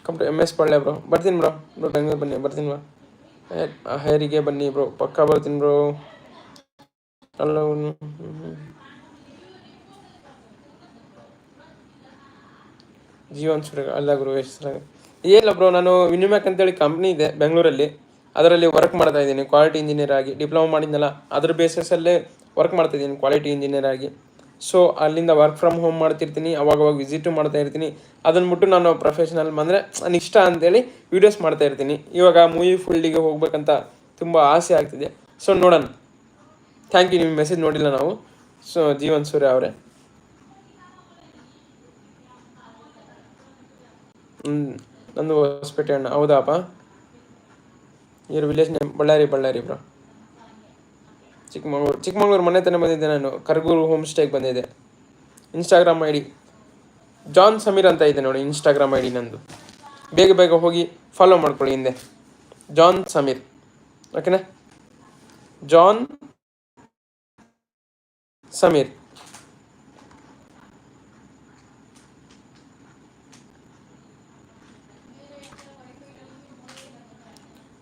ಕಂಪ್ಲೀಟ್ ಎಂ ಎಸ್ ಪಳ್ಳೆ ಬ್ರೋ ಬರ್ತೀನಿ, ಬ್ರೋ. ಬ್ರೋ, ಬೆಂಗಳೂರು ಬನ್ನಿ, ಬರ್ತೀನಿ, ಬ್ರೋ. ಹೇರಿಗೆ ಬನ್ನಿ ಬ್ರೋ ಪಕ್ಕ ಬರ್ತೀನಿ ಬ್ರೋ ಅಲ್ಲ ಜೀವನ್ ಸುರೇಗ ಅಲ್ಲ ಗುರು ಎಷ್ಟು ಏನಿಲ್ಲ ಬ್ರೋ ನಾನು ವಿನಿಮ್ಯಾಕ್ ಅಂತೇಳಿ ಕಂಪ್ನಿ ಇದೆ, ಬೆಂಗಳೂರಲ್ಲಿ. ಅದರಲ್ಲಿ ವರ್ಕ್ ಮಾಡ್ತಾ ಇದ್ದೀನಿ ಕ್ವಾಲಿಟಿ ಇಂಜಿನಿಯರ್ ಆಗಿ ಡಿಪ್ಲೊಮಾ ಮಾಡಿದ್ನಲ್ಲ, ಅದ್ರ ಬೇಸಿಸಲ್ಲೇ ವರ್ಕ್ ಮಾಡ್ತಾ ಇದ್ದೀನಿ ಕ್ವಾಲಿಟಿ ಇಂಜಿನಿಯರ್ ಆಗಿ. ಸೊ ಅಲ್ಲಿಂದ ವರ್ಕ್ ಫ್ರಮ್ ಹೋಮ್ ಮಾಡ್ತಿರ್ತೀನಿ, ಅವಾಗವಾಗ ಅವಾಗ ವಿಸಿಟು ಮಾಡ್ತಾ ಇರ್ತೀನಿ. ಅದನ್ನು ಬಿಟ್ಟು ನಾನು ಪ್ರೊಫೆಷನಲ್ ಅಂದರೆ ನನಗೆ ಇಷ್ಟ ಅಂತೇಳಿ ವೀಡಿಯೋಸ್ ಮಾಡ್ತಾ ಇರ್ತೀನಿ. ಇವಾಗ ಮೂವಿ ಫೀಲ್ಡಿಗೆ ಹೋಗ್ಬೇಕಂತ ತುಂಬ ಆಸೆ ಆಗ್ತಿದೆ. ಸೊ ನೋಡೋಣ. ಥ್ಯಾಂಕ್ ಯು ನಿಮ್ಮ ಮೆಸೇಜ್ ನೋಡಿಲ್ಲ ನಾವು. ಸೊ ಜೀವನ್ ಸೂರ್ಯ ಅವರೇ. ನಂದು ಹೊಸಪೇಟೆ ಅಣ್ಣ. ಹೌದಾಪ ಇವ್ರ village name Ballari Ballari bro Chikkamagaluru Chikkamagaluru ಮನೆ ತಾನೇ ಬಂದಿದ್ದೆ ನಾನು. ಕರ್ಗೂರು ಹೋಮ್ ಸ್ಟೇಗೆ ಬಂದಿದ್ದೆ. Instagram I D John Sameer ಅಂತ ಇದೆ ನೋಡಿ ಇನ್ಸ್ಟಾಗ್ರಾಮ್ ಐ ಡಿ ನಂದು. ಬೇಗ ಬೇಗ ಹೋಗಿ ಫಾಲೋ ಮಾಡ್ಕೊಳ್ಳಿ ಹಿಂದೆ. ಜಾನ್ ಸಮೀರ್ ಓಕೆನಾ ಜಾನ್ ಸಮೀರ್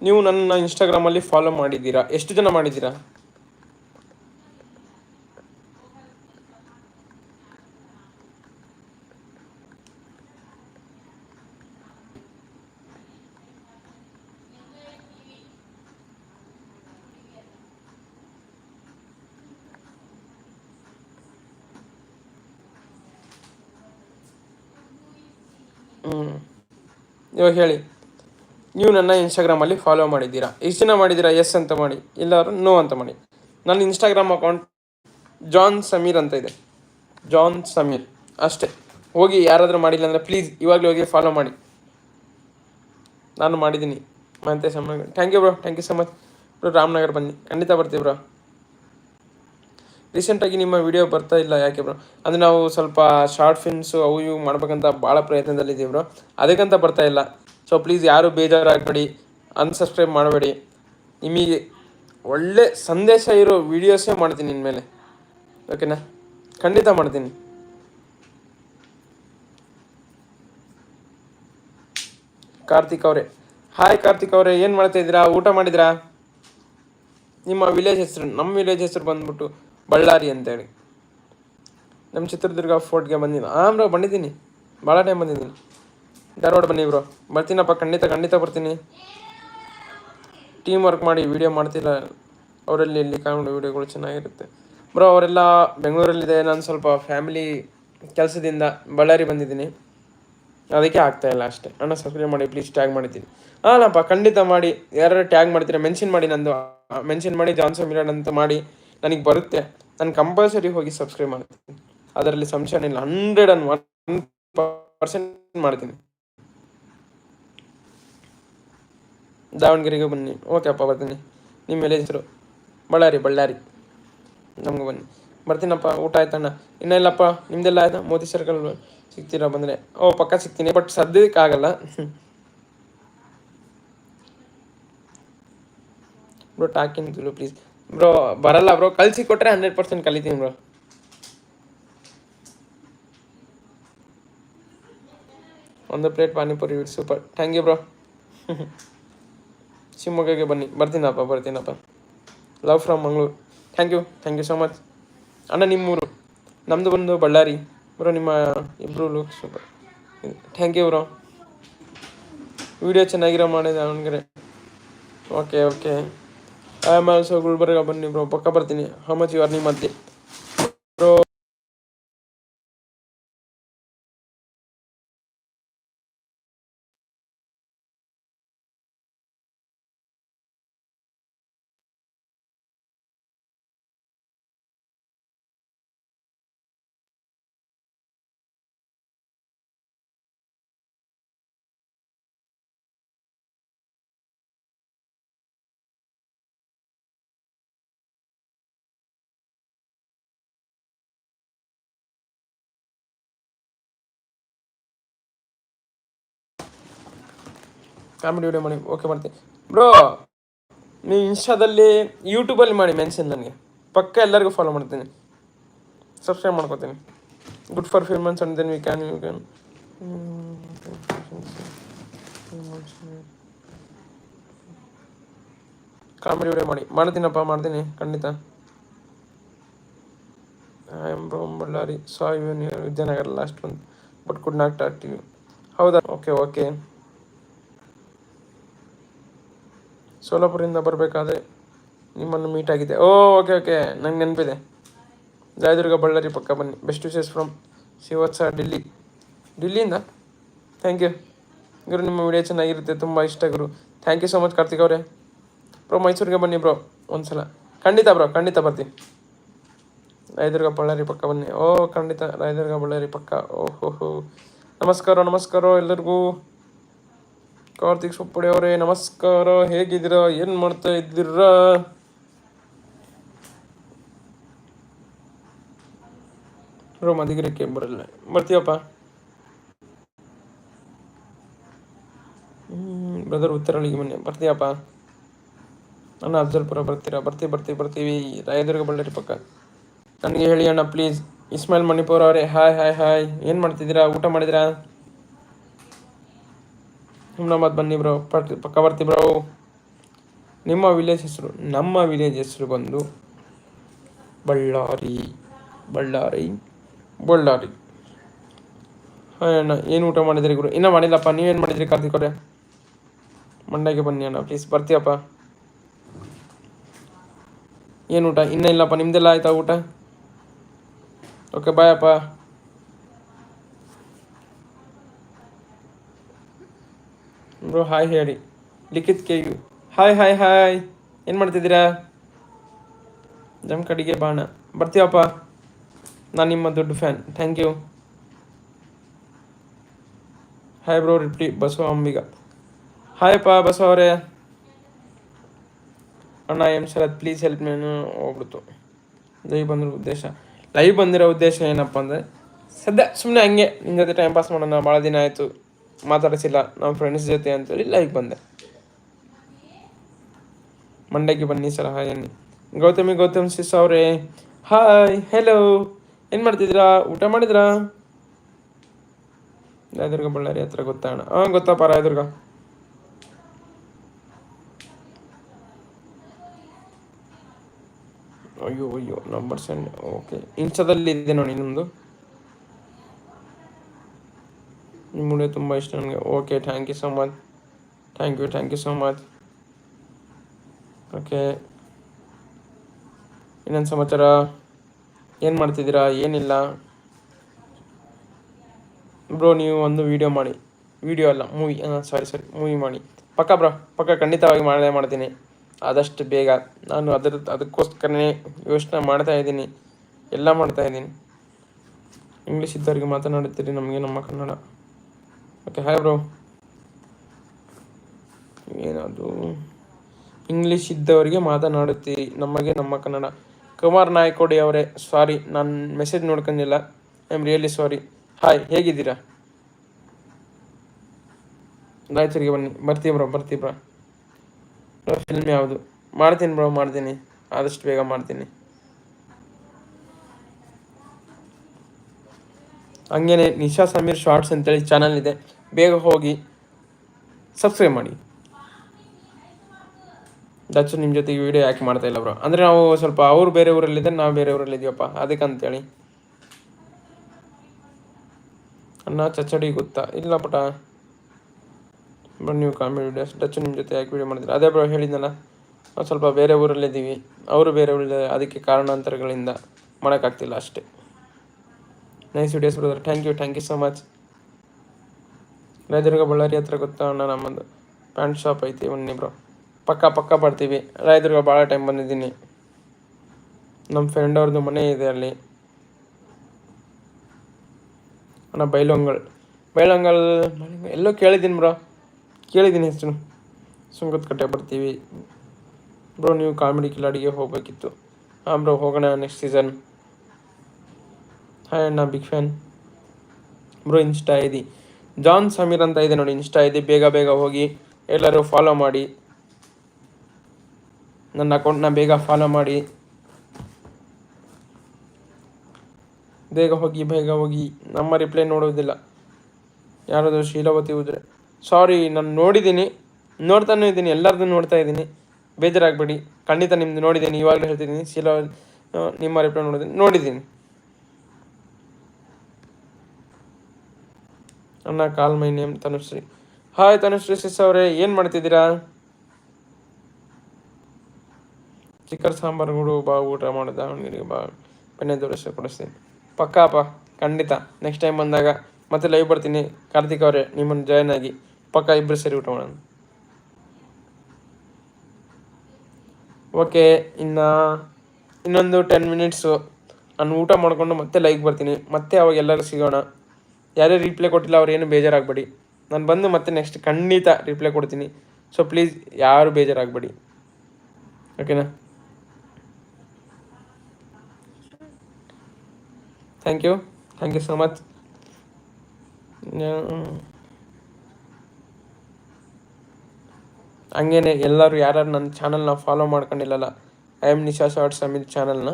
ನೀವು ನನ್ನ ಇನ್ಸ್ಟಾಗ್ರಾಮಲ್ಲಿ ಫಾಲೋ ಮಾಡಿದ್ದೀರಾ? ಎಷ್ಟು ಜನ ಮಾಡಿದ್ದೀರಾ? ಇವಾಗ ಹೇಳಿ, ನೀವು ನನ್ನ ಇನ್ಸ್ಟಾಗ್ರಾಮಲ್ಲಿ ಫಾಲೋ ಮಾಡಿದ್ದೀರಾ? ಎಷ್ಟು ಜನ ಮಾಡಿದ್ದೀರಾ? ಎಸ್ ಅಂತ ಮಾಡಿ. ಇಲ್ಲಾರು ನೋ ಅಂತ ಮಾಡಿ. ನನ್ನ ಇನ್ಸ್ಟಾಗ್ರಾಮ್ ಅಕೌಂಟ್ ಜಾನ್ ಸಮೀರ್ ಅಂತ ಇದೆ. ಜಾನ್ ಸಮೀರ್ ಅಷ್ಟೇ. ಹೋಗಿ ಯಾರಾದರೂ ಮಾಡಿಲ್ಲ ಅಂದರೆ ಪ್ಲೀಸ್ ಇವಾಗಲೇ ಹೋಗಿ ಫಾಲೋ ಮಾಡಿ. ನಾನು ಮಾಡಿದ್ದೀನಿ. ಮತ್ತೆ ಸಮ thank you bro thank you so much bro Ramanagar ಬನ್ನಿ. ಖಂಡಿತ ಬರ್ತೀವಿ ಬ್ರೋ ರೀಸೆಂಟಾಗಿ ನಿಮ್ಮ ವಿಡಿಯೋ ಬರ್ತಾ ಇಲ್ಲ ಯಾಕೆ ಬ್ರೋ ಅಂದರೆ ನಾವು ಸ್ವಲ್ಪ ಶಾರ್ಟ್ ಫಿಲ್ಮ್ಸು ಅವು ಇವು ಮಾಡ್ಬೇಕಂತ ಭಾಳ ಪ್ರಯತ್ನದಲ್ಲಿದ್ದೀವಿ ಬ್ರೋ ಅದಕ್ಕಂತ ಬರ್ತಾ ಇಲ್ಲ. ಸೊ ಪ್ಲೀಸ್ ಯಾರು ಬೇಜಾರಾಗಬೇಡಿ ಅನ್ಸಬ್ಸ್ಕ್ರೈಬ್ ಮಾಡಬೇಡಿ. ನಿಮಗೆ ಒಳ್ಳೆ ಸಂದೇಶ ಇರೋ ವೀಡಿಯೋಸೇ ಮಾಡ್ತೀನಿ ಇನ್ಮೇಲೆ ಓಕೆನಾ ಖಂಡಿತ ಮಾಡ್ತೀನಿ. ಕಾರ್ತಿಕ್ ಅವರೇ. ಹಾಯ್ ಕಾರ್ತಿಕ್ ಅವರೇ, ಏನು ಮಾಡ್ತಾ ಇದ್ದೀರಾ? ಊಟ ಮಾಡಿದ್ರಾ? ನಿಮ್ಮ ವಿಲೇಜ್ ಹೆಸರು, ನಮ್ಮ ವಿಲೇಜ್ ಹೆಸರು ಬಂದ್ಬಿಟ್ಟು ಬಳ್ಳಾರಿ ಅಂತೇಳಿ. ನಮ್ಮ ಚಿತ್ರದುರ್ಗ ಫೋರ್ಟ್ಗೆ ಬಂದಿದ್ದೀನಿ ಹಾಂ ಬ್ರೋ, ಬಂದಿದ್ದೀನಿ. ಭಾಳ ಟೈಮ್ ಬಂದಿದ್ದೀನಿ. ಧಾರವಾಡ ಬನ್ನಿ, ಬ್ರೋ. ಬರ್ತೀನಪ್ಪ, ಖಂಡಿತ ಖಂಡಿತ ಬರ್ತೀನಿ. ಟೀಮ್ ವರ್ಕ್ ಮಾಡಿ ವೀಡಿಯೋ ಮಾಡ್ತಿಲ್ಲ. ಅವರಲ್ಲಿ ಇಲ್ಲಿ ಕಾಮಿಡಿ ವೀಡಿಯೋಗಳು ಚೆನ್ನಾಗಿರುತ್ತೆ. ಬ್ರೋ, ಅವರೆಲ್ಲ ಬೆಂಗಳೂರಲ್ಲಿದೆ. ನಾನು ಸ್ವಲ್ಪ ಫ್ಯಾಮಿಲಿ ಕೆಲಸದಿಂದ ಬಳ್ಳಾರಿ ಬಂದಿದ್ದೀನಿ. ಅದಕ್ಕೆ ಆಗ್ತಾ ಇಲ್ಲ ಅಷ್ಟೇ. ಅಣ್ಣ ಸಬ್ಸ್ಕ್ರೈಬ್ ಮಾಡಿ ಪ್ಲೀಸ್ ಟ್ಯಾಗ್ ಮಾಡಿದ್ದೀನಿ. ಹಾಂಪ್ಪ ಖಂಡಿತ ಮಾಡಿ. ಯಾರು ಟ್ಯಾಗ್ ಮಾಡ್ತೀರಾ ಮೆನ್ಷನ್ ಮಾಡಿ ನಂದು. ಮೆನ್ಷನ್ ಮಾಡಿ ಜಾನ್ಸನ್ ಮಿರಾಡ್ ಅಂತ ಮಾಡಿ. ನನಗೆ ಬರುತ್ತೆ. ನಾನು ಕಂಪಲ್ಸರಿ ಹೋಗಿ ಸಬ್ಸ್ಕ್ರೈಬ್ ಮಾಡ್ತೀನಿ. ಅದರಲ್ಲಿ ಸಂಶಯ ಇಲ್ಲ. ಹಂಡ್ರೆಡ್ ಅಂಡ್ ಒನ್ ಪರ್ಸೆಂಟ್ ಮಾಡ್ತೀನಿ. ದಾವಣಗೆರೆಗೆ ಬನ್ನಿ. ಓಕೆ ಅಪ್ಪ, ಬರ್ತೀನಿ. ನಿಮ್ಮ ಮೇಲೆ ಹೆಸರು? ಬಳ್ಳಾರಿ ಬಳ್ಳಾರಿ. ನಮ್ಗೆ ಬನ್ನಿ. ಬರ್ತೀನಪ್ಪ. ಊಟ ಆಯ್ತಣ್ಣ ಇನ್ನ ಇಲ್ಲಪ್ಪ. ನಿಮ್ದೆಲ್ಲ ಆಯ್ತಾ? ಮೋದಿ ಸರ್ಕಲ್ ಸಿಗ್ತೀರಾ ಬಂದರೆ? ಓ, ಪಕ್ಕ ಸಿಗ್ತೀನಿ ಬಟ್ ಸದ್ಯಕ್ಕೆ ಆಗಲ್ಲ. ಬ್ರೋ ಟಾಕಿನ್ ಪ್ಲೀಸ್ ಬ್ರೋ ಬರಲ್ಲ ಬ್ರೋ ಕಳಿಸಿ ಕೊಟ್ಟರೆ ಹಂಡ್ರೆಡ್ ಪರ್ಸೆಂಟ್ ಕಲಿತೀನಿ ಬ್ರೋ ಒಂದು plate panipuri super thank you bro ಶಿವಮೊಗ್ಗಕ್ಕೆ ಬನ್ನಿ. ಬರ್ತೀನಪ್ಪ ಬರ್ತೀನಪ್ಪ. Love from Mangaluru thank you thank you so much ಅಣ್ಣ, ನಿಮ್ಮೂರು. ನಮ್ಮದು ಬಂದು ಬಳ್ಳಾರಿ. ಬ್ರೋ ನಿಮ್ಮ ಇಬ್ಬರು look super thank you bro video ಚೆನ್ನಾಗಿರೋ ಮಾಡಿದೆ ಅವನಿಗೆ okay okay I am also Gulbarga ಬನ್ನಿ ಬ್ರೋ ಪಕ್ಕ ಬರ್ತೀನಿ ಹೌ ಮಚ್ ಯು ಅರ್ನಿಂಗ್ ಮತ್ತೆ ಕಾಮಿಡಿ ವಿಡಿಯೋ ಮಾಡಿ ಓಕೆ ಮಾಡ್ತೀನಿ. ಬ್ರೋ ನೀವು ಇನ್ಸ್ಟಾದಲ್ಲಿ ಯೂಟ್ಯೂಬಲ್ಲಿ ಮಾಡಿ ಮೆನ್ಷನ್ ನನಗೆ. ಪಕ್ಕ ಎಲ್ಲರಿಗೂ ಫಾಲೋ ಮಾಡ್ತೀನಿ. ಸಬ್ಸ್ಕ್ರೈಬ್ ಮಾಡ್ಕೋತೀನಿ. Good for famous and then we can you can comedy video ಮಾಡಿ. ಮಾಡ್ತೀನಪ್ಪ, ಮಾಡ್ತೀನಿ. ಖಂಡಿತ. I am bro Ballari saw you Vidyanagar last ಒಂದು but could not talk to ಹೌದಾ? ಓಕೆ ಓಕೆ ಸೋಲಾಪುರದಿಂದ ಬರಬೇಕಾದ್ರೆ ನಿಮ್ಮನ್ನು ಮೀಟ್ ಆಗಿದೆ. ಓ ಓಕೆ ಓಕೆ ನಂಗೆ ನೆನಪಿದೆ. ಜಯದುರ್ಗ ಬಳ್ಳಾರಿ ಪಕ್ಕ ಬನ್ನಿ. Best wishes from Shivatsa Delhi. ಡೆಲ್ಲಿಯಿಂದ? Thank you ಗುರು, ನಿಮ್ಮ ವಿಡಿಯೋ ಚೆನ್ನಾಗಿರುತ್ತೆ. ತುಂಬ ಇಷ್ಟ ಗುರು. Thank you so much Karthik ಅವರೇ. ಬ್ರೋ ಮೈಸೂರಿಗೆ ಬನ್ನಿ ಬ್ರೋ ಒಂದ್ಸಲ. ಖಂಡಿತ ಬ್ರೋ ಖಂಡಿತ ಬರ್ತೀನಿ. ರಾಯದುರ್ಗ, ಬಳ್ಳಾರಿ ಪಕ್ಕ ಬನ್ನಿ. ಓ, ಖಂಡಿತ ರಾಯದುರ್ಗ, ಬಳ್ಳಾರಿ ಪಕ್ಕ. ಓಹೋ ನಮಸ್ಕಾರ ನಮಸ್ಕಾರ ಎಲ್ಲರಿಗೂ. ಕಾರ್ತಿಕ್ ಸೊಪ್ಪುಡಿ ಅವರೇ, ನಮಸ್ಕಾರ. ಹೇಗಿದ್ದೀರಾ? ಏನು ಮಾಡ್ತಾ ಇದ್ದೀರಾ? ಮದಿಗಿರಕ್ಕೆ ಬರಲ್ಲ. ಬರ್ತೀವಪ್ಪ ಬ್ರದರ್ ಉತ್ತರಳಿಗೆ ಬನ್ನಿ. ಬರ್ತೀಯಪ್ಪ. ಅಣ್ಣ ಅಫ್ಜಲ್ಪುರ ಬರ್ತೀರಾ? ಬರ್ತೀವಿ ಬರ್ತೀವಿ ಬರ್ತೀವಿ. ರಾಯದುರ್ಗ, ಬಳ್ಳಾರಿ ಪಕ್ಕ. ನನಗೆ ಹೇಳಿ ಅಣ್ಣ ಪ್ಲೀಸ್ ಇಸ್ಮಾಯಿಲ್ ಮಣಿಪುರ ಅವರೇ ಹಾಯ್ ಹಾಯ್ ಹಾಯ್ ಏನು ಮಾಡ್ತಿದ್ದೀರಾ? ಊಟ ಮಾಡಿದಿರಾ? ಹುಮ್ನಾಬಾದ್ ಬನ್ನಿ ಬ್ರೋ. ಪಕ್ಕ ಬರ್ತಿ ಬ್ರೋ. ನಿಮ್ಮ ವಿಲೇಜ್ ಹೆಸರು, ನಮ್ಮ ವಿಲೇಜ್ ಹೆಸರು ಬಂದು ಬಳ್ಳಾರಿ ಬಳ್ಳಾರಿ ಬಳ್ಳಾರಿ. ಹಾಂ ಅಣ್ಣ, ಏನು ಊಟ ಮಾಡಿದ್ರಿ ಗುರು? ಇನ್ನೂ ಮಾಡಿಲ್ಲಪ್ಪ ನೀವೇನು ಮಾಡಿದ್ರಿ ಕಾರ್ತಿಕ್ ಅವರೇ? ಮಂಡ್ಯಕ್ಕೆ ಬನ್ನಿ ಅಣ್ಣ ಪ್ಲೀಸ್ ಬರ್ತೀಯಪ್ಪ. ಏನು ಊಟ? ಇನ್ನೂ ಇಲ್ಲಪ್ಪ, ನಿಮ್ದೆಲ್ಲ ಆಯ್ತಾ ಊಟ? ಓಕೆ ಬಾಯ್ ಬ್ರೋ ಹಾಯ್ ಹೇಳಿ. Likhith K U hi hi hi. ಏನು ಮಾಡ್ತಿದ್ದೀರಾ? ಜಮ್ ಕಡಿಗೆ ಬಾಣ. ಬರ್ತೀವಪ್ಪ ನಾನು ನಿಮ್ಮ ದೊಡ್ಡ fan. Thank you hi bro reply Basava Ambiga. ಹಾಯಪ್ಪ, Basava ಅವರೇ. ಅಣ್ಣ ಎಂ ಶರತ್ ಪ್ಲೀಸ್ ಹೆಲ್ಪ್ ನಾನು ಹೋಗ್ಬಿಡ್ತು. ಲೈವ್ ಬಂದಿರೋ ಉದ್ದೇಶ. ಲೈವ್ ಬಂದಿರೋ ಉದ್ದೇಶ ಏನಪ್ಪ ಅಂದರೆ, ಸದ್ಯ ಸುಮ್ಮನೆ ಹಂಗೆ ನಿಮ್ಮ ಜೊತೆ ಟೈಮ್ ಪಾಸ್ ಮಾಡೋಣ. ಭಾಳ ದಿನ ಆಯಿತು. ಮಾತಾಡಿಸಿಲ್ಲ. ನಮ್ಮ ಫ್ರೆಂಡ್ಸ್ ಜೊತೆ ಅಂತೇಳಿ ಲೈಕ್ ಬಂದೆ. ಮಂಡ್ಯಕ್ಕೆ ಬನ್ನಿ ಸರ್ ಹಾಯ್ ಅನ್ನಿ. ಗೌತಮಿ, ಗೌತಮ್ ಸಿಸ್ ಅವರೇ. ಹಾಯ್ ಹೆಲೋ ಏನು ಮಾಡ್ತಿದ್ದೀರಾ? ಊಟ ಮಾಡಿದ್ರಾ? ರಾಯದುರ್ಗ ಬಳ್ಳಾರಿ ಹತ್ರ ಗೊತ್ತಾಣ ಹಾಂ, ಗೊತ್ತಪ್ಪ, ರಾಯದುರ್ಗ. ಅಯ್ಯೋ ಅಯ್ಯೋ ನಂಬರ್ ಸೆಂಡ್ ಓಕೆ ಇನ್ಸ್ಟಾದಲ್ಲಿ ಇದೆ ನೋಡಿ ಇನ್ನೊಂದು ನಿಮ್ಮ ತುಂಬ ಇಷ್ಟ ನನಗೆ. Okay thank you so much thank you thank you so much okay ಇನ್ನೊಂದು ಸಮಾಚಾರ? ಏನು ಮಾಡ್ತಿದ್ದೀರಾ? ಏನಿಲ್ಲ. ಬ್ರೋ ನೀವು ಒಂದು ವಿಡಿಯೋ ಮಾಡಿ. ವೀಡಿಯೋ ಅಲ್ಲ ಮೂವಿ ಸಾರಿ ಸಾರಿ ಮೂವಿ ಮಾಡಿ. ಪಕ್ಕ ಬ್ರೋ ಪಕ್ಕ ಖಂಡಿತವಾಗಿ ಮಾಡೇ ಮಾಡ್ತೀನಿ. ಆದಷ್ಟು ಬೇಗ. ನಾನು ಅದರ, ಅದಕ್ಕೋಸ್ಕರನೇ ಯೋಚನೆ ಮಾಡ್ತಾ ಇದ್ದೀನಿ. ಎಲ್ಲ ಮಾಡ್ತಾ ಇದ್ದೀನಿ. ಇಂಗ್ಲೀಷ್ ಇದ್ದವರಿಗೆ ಮಾತನಾಡುತ್ತೀರಿ ನಮಗೆ ನಮ್ಮ ಕನ್ನಡ. ಓಕೆ ಹಾಯ್ ಬ್ರೋ ಏನದು? ಇಂಗ್ಲೀಷ್ ಇದ್ದವರಿಗೆ ಮಾತನಾಡುತ್ತೀರಿ ನಮಗೆ ನಮ್ಮ ಕನ್ನಡ. ಕುಮಾರ್ ನಾಯ್ಕೋಡಿ ಅವರೇ ಸಾರಿ ನಾನು message ನೋಡ್ಕೊಂಡಿಲ್ಲ. I am really sorry hi ಹೇಗಿದ್ದೀರಾ? ರಾಯಚೂರಿಗೆ ಬನ್ನಿ. ಬರ್ತೀವಿ ಬ್ರೋ ಬರ್ತೀವಿ ಬ್ರೋ. ಫಿಲ್ಮ್ ಯಾವುದು? ಮಾಡ್ತೀನಿ ಬ್ರೋ, ಮಾಡ್ತೀನಿ. ಆದಷ್ಟು ಬೇಗ ಮಾಡ್ತೀನಿ. ಹಂಗೇನೆ ನಿಶಾ ಸಮೀರ್ ಶಾರ್ಟ್ಸ್ ಅಂತೇಳಿ ಚಾನಲ್ ಇದೆ. ಬೇಗ ಹೋಗಿ ಸಬ್ಸ್ಕ್ರೈಬ್ ಮಾಡಿ. ದಚ್ಚು ನಿಮ್ಮ ಜೊತೆ ವಿಡಿಯೋ ಯಾಕೆ ಮಾಡ್ತಾ ಇಲ್ಲ ಬ್ರೋ ಅಂದರೆ ನಾವು ಸ್ವಲ್ಪ ಅವ್ರು ಬೇರೆ ಊರಲ್ಲಿದ್ದಾರೆ ನಾವು ಬೇರೆ ಊರಲ್ಲಿದ್ದೀವಪ್ಪ ಅದಕ್ಕಂತೇಳಿ ಅನ್ನ ಚಚ್ಚಡಿ ಗೊತ್ತಾ? ಇಲ್ಲ ಪುಟ. ಬ್ರೋ ನೀವು ಕಾಮಿಡಿ ವಿಡಿಯೋಸ್ ಡಚ್ಚು ನಿಮ್ಮ ಜೊತೆ ಯಾಕೆ ವಿಡಿಯೋ ಮಾಡಿದ್ರೆ? ಅದೇ ಬ್ರೋ ಹೇಳಿದ್ದಲ್ಲ ನಾವು ಸ್ವಲ್ಪ ಬೇರೆ ಊರಲ್ಲಿದ್ದೀವಿ ಅವರು ಬೇರೆ ಊರಲ್ಲಿ ಅದಕ್ಕೆ ಕಾರಣಾಂತರಗಳಿಂದ ಮಾಡೋಕ್ಕಾಗ್ತಿಲ್ಲ ಅಷ್ಟೇ. Nice videos brother thank you thank you so much Rayadurga Ballari ಹತ್ರ ಗೊತ್ತಾ ಅಣ್ಣ, ನಮ್ಮದು ಪ್ಯಾಂಟ್ ಶಾಪ್ ಐತಿ, ಬನ್ನಿ ಬ್ರೋ ಪಕ್ಕ ಪಕ್ಕ ಬರ್ತೀವಿ. ರಾಯದುರ್ಗ ಭಾಳ ಟೈಮ್ ಬಂದಿದ್ದೀನಿ. ನಮ್ಮ ಫ್ರೆಂಡ್ ಅವ್ರದ್ದು ಮನೆ ಇದೆ ಅಲ್ಲಿ. ಅಣ್ಣ ಬೈಲೊಂಗಲ್ ಬೈಲೊಂಗಲ್ ಎಲ್ಲೋ ಕೇಳಿದ್ದೀನಿ ಬ್ರೋ ಕೇಳಿದ್ದೀನಿ ಹೆಸರು ಸುಂಗದಕಟ್ಟೆ ಬರ್ತೀವಿ. ಬ್ರೋ ನೀವು ಕಾಮಿಡಿ ಕಿಲಾಡಿಗೆ ಹೋಗಬೇಕಿತ್ತು. ಹಾಂ ಬ್ರೋ ಹೋಗೋಣ ನೆಕ್ಸ್ಟ್ ಸೀಸನ್ ಹಾಯ್ ಅಣ್ಣ ಬಿಗ್ ಫ್ಯಾನ್ ಬ್ರೋ ಇನ್ಸ್ಟಾ ಇದೆ ಜಾನ್ ಸಮೀರ್ ಅಂತ ಇದೆ ನೋಡಿ, ಇನ್ಸ್ಟಾ ಇದೆ, ಬೇಗ ಬೇಗ ಹೋಗಿ ಎಲ್ಲರೂ ಫಾಲೋ ಮಾಡಿ. ನನ್ನ ಅಕೌಂಟ್ನ ಬೇಗ ಫಾಲೋ ಮಾಡಿ. ಬೇಗ ಹೋಗಿ ಬೇಗ ಹೋಗಿ. ನಮ್ಮ ರಿಪ್ಲೈ ನೋಡೋದಿಲ್ಲ ಯಾರಾದರೂ ಶೀಲಾವತಿ ಹೋದರೆ. ಸಾರಿ ನಾನು ನೋಡಿದ್ದೀನಿ. ನೋಡ್ತಾನೂ ಇದ್ದೀನಿ ಎಲ್ಲರದ್ದು ನೋಡ್ತಾ ಇದ್ದೀನಿ. ಬೇಜಾರಾಗಬೇಡಿ. ಖಂಡಿತ ನಿಮ್ಮದು ನೋಡಿದ್ದೀನಿ, ಇವಾಗಲೇ ಹೇಳ್ತಿದ್ದೀನಿ. ಶೀಲಾವತಿ ನಿಮ್ಮ ರಿಪ್ಲೈ ನೋಡಿದ್ದೀನಿ. ನೋಡಿದ್ದೀನಿ. ಅಣ್ಣ call my name Tanushri. Hi Tanushri sis ಅವರೇ, ಏನು ಮಾಡ್ತಿದ್ದೀರಾ? ಸಾಂಬಾರ್ ಸಾಂಬಾರುಗಳು ಬಾ ಊಟ ಮಾಡಿದ, ಅವನಿಗೆ ಬಾ ಬೆಣ್ಣೆ ದೋಸೆ ಕೊಡಿಸ್ತೀನಿ. ಪಕ್ಕಾಪ ಖಂಡಿತ ನೆಕ್ಸ್ಟ್ ಟೈಮ್ ಬಂದಾಗ ಮತ್ತೆ ಲೈವ್ ಬರ್ತೀನಿ. ಕಾರ್ತಿಕ್ ಅವರೇ, ನಿಮ್ಮನ್ನು ಜಾಯ್ನ್ ಆಗಿ ಪಕ್ಕ ಇಬ್ಬರು ಸೇರಿ ಊಟ ಮಾಡೋಣ. ಓಕೆ ಇನ್ನು, ಇನ್ನೊಂದು ಟೆನ್ ಮಿನಿಟ್ಸು ನಾನು ಊಟ ಮಾಡಿಕೊಂಡು ಮತ್ತೆ ಲೈಕ್ ಬರ್ತೀನಿ. ಮತ್ತೆ ಅವಾಗ ಎಲ್ಲರೂ ಸಿಗೋಣ. ಯಾರೇ ರಿಪ್ಲೈ ಕೊಟ್ಟಿಲ್ಲ, ಅವ್ರು ಏನು ಬೇಜಾರಾಗಬೇಡಿ. ನಾನು ಬಂದು ಮತ್ತೆ ನೆಕ್ಸ್ಟ್ ಖಂಡಿತ ರಿಪ್ಲೈ ಕೊಡ್ತೀನಿ. ಸೊ ಪ್ಲೀಸ್ ಯಾರು ಬೇಜಾರಾಗಬೇಡಿ. ಓಕೆನಾ thank you thank you so much ಹಂಗೇನೆ ಎಲ್ಲರೂ ಯಾರು ನನ್ನ ಚಾನಲ್ನ follow ಮಾಡ್ಕೊಂಡಿಲ್ಲಲ್ಲ I am Nisha shorts Amit ಚಾನಲ್ನ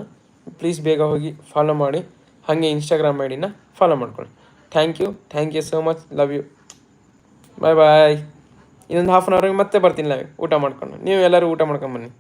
ಪ್ಲೀಸ್ ಬೇಗ ಹೋಗಿ ಫಾಲೋ ಮಾಡಿ. ಹಾಗೆ ಇನ್ಸ್ಟಾಗ್ರಾಮ್ ಐ ಡಿನ ಫಾಲೋ ಮಾಡ್ಕೊಳ್ಳಿ. Thank you thank you so much love you bye bye ಇನ್ನೊಂದು ಹಾಫ್ ಆನ್ ಅವರ್ಗೆ ಮತ್ತೆ ಬರ್ತೀನಿ ಲವ್ ಊಟ ಮಾಡ್ಕೊಂಡು. ನೀವು ಎಲ್ಲರೂ ಊಟ ಮಾಡ್ಕೊಂಡು ಬನ್ನಿ.